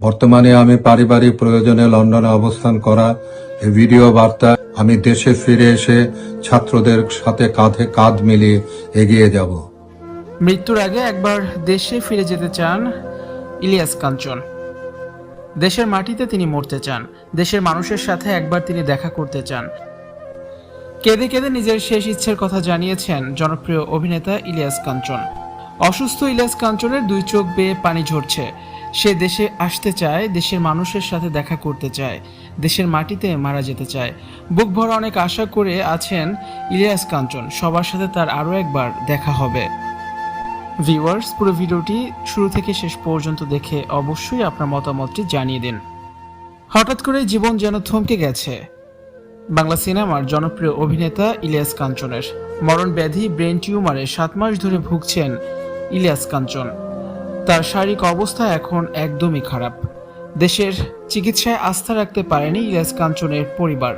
বর্তমানে আমি পারিবারিক প্রয়োজনে লন্ডনে অবস্থান করা এই ভিডিও বার্তা, আমি দেশে ফিরে এসে ছাত্রদের সাথে কাঁধে কাঁধ মিলিয়ে এগিয়ে যাব। মৃত্যুর আগে একবার দেশে ফিরে যেতে চান ইলিয়াস কাঞ্চন। দেশের মাটিতে তিনি মরতে চান, দেশের মানুষের সাথে একবার তিনি দেখা করতে চান। কেঁদে কেঁদে নিজের শেষ ইচ্ছের কথা জানিয়েছেন জনপ্রিয় অভিনেতা ইলিয়াস কাঞ্চন। অসুস্থ ইলিয়াস কাঞ্চনের দুই চোখ বেয়ে পানি ঝরছে। সে দেশে আসতে চায়, দেশের মানুষের সাথে দেখা করতে চায়, দেশের মাটিতে মারা যেতে চায়। বুক ভরা অনেক আশা করে আছেন ইলিয়াস কাঞ্চন। সবার সাথে তার আরও একবার দেখা হবে। ভিউয়ার্স, পুরো ভিডিওটি শুরু থেকে শেষ পর্যন্ত দেখে অবশ্যই আপনার মতামতটি জানিয়ে দিন। হঠাৎ করে জীবন যেন থমকে গেছে। বাংলা সিনেমার জনপ্রিয় অভিনেতা ইলিয়াস কাঞ্চনের মরণ ব্যাধি ব্রেন টিউমারে সাত মাস ধরে ভুগছেন ইলিয়াস কাঞ্চন। তার শারীরিক অবস্থা এখন একদমই খারাপ। দেশের চিকিৎসায় আস্থা রাখতে পারেনি ইলিয়াস কাঞ্চনের পরিবার।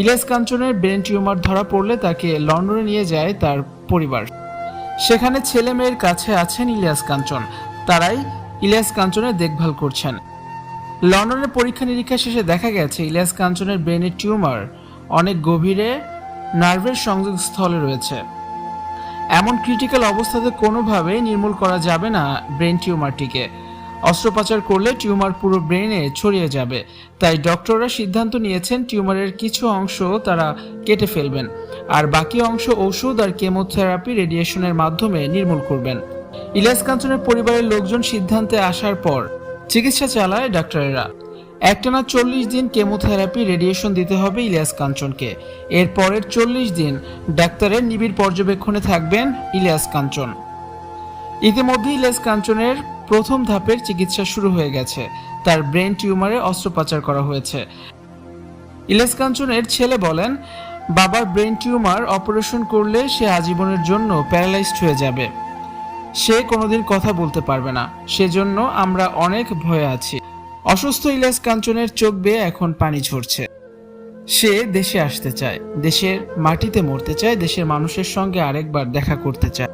ইলিয়াস কাঞ্চনের ব্রেন টিউমার ধরা পড়লে তাকে লন্ডনে নিয়ে যায় তার পরিবার। সেখানে ছেলে মেয়ের কাছে আছেন ইলিয়াস কাঞ্চন। তারাই ইলিয়াস কাঞ্চনের দেখভাল করছেন। লন্ডনের পরীক্ষা নিরীক্ষা শেষে দেখা গেছে, ইলিয়াস কাঞ্চনের ব্রেনের টিউমার অনেক গভীরে নার্ভের সংযোগস্থলে রয়েছে। এমন ক্রিটিক্যাল অবস্থাতে কোনোভাবেই নির্মূল করা যাবে না ব্রেন টিউমারটিকে অস্ত্রোপচার করলে টিউমার পুরো ব্রেনে ছড়িয়ে যাবে। তাই ডক্টররা সিদ্ধান্ত নিয়েছেন টিউমারের কিছু অংশ তারা কেটে ফেলবেন, আর বাকি অংশ ঔষধ আর কেমোথেরাপি রেডিয়েশনের মাধ্যমে নির্মূল করবেন। ইলিয়াস কাঞ্চনের পরিবারের লোকজন সিদ্ধান্তে আসার পর চিকিৎসা চালায় ডাক্তারেরা একটানা চল্লিশ দিন কেমোথেরাপি রেডিয়েশন দিতে হবে ইলিয়াস কাঞ্চনকে। এর পরের চল্লিশ দিন ডাক্তারের নিবিড় পর্যবেক্ষণে থাকবেন ইলিয়াস কাঞ্চন। ইতিমধ্যে ইলিয়াস কাঞ্চনের প্রথম ধাপের চিকিৎসা শুরু হয়ে গেছে। তার ব্রেন টিউমারে অস্ত্রোপচার করা হয়েছে। ইলিয়াস কাঞ্চনের ছেলে বলেন, বাবার ব্রেন টিউমার অপারেশন করলে সে আজীবনের জন্য প্যারালাইজড হয়ে যাবে। সে কোনোদিন কথা বলতে পারবে না। সেজন্য আমরা অনেক ভয়ে আছি। অসুস্থ ইলিয়াস কাঞ্চনের চোখ বেয়ে এখন পানি ঝরছে। সে দেশে আসতে চায়, দেশের মাটিতে মরতে চায়, দেশের মানুষের সঙ্গে আরেকবার দেখা করতে চায়।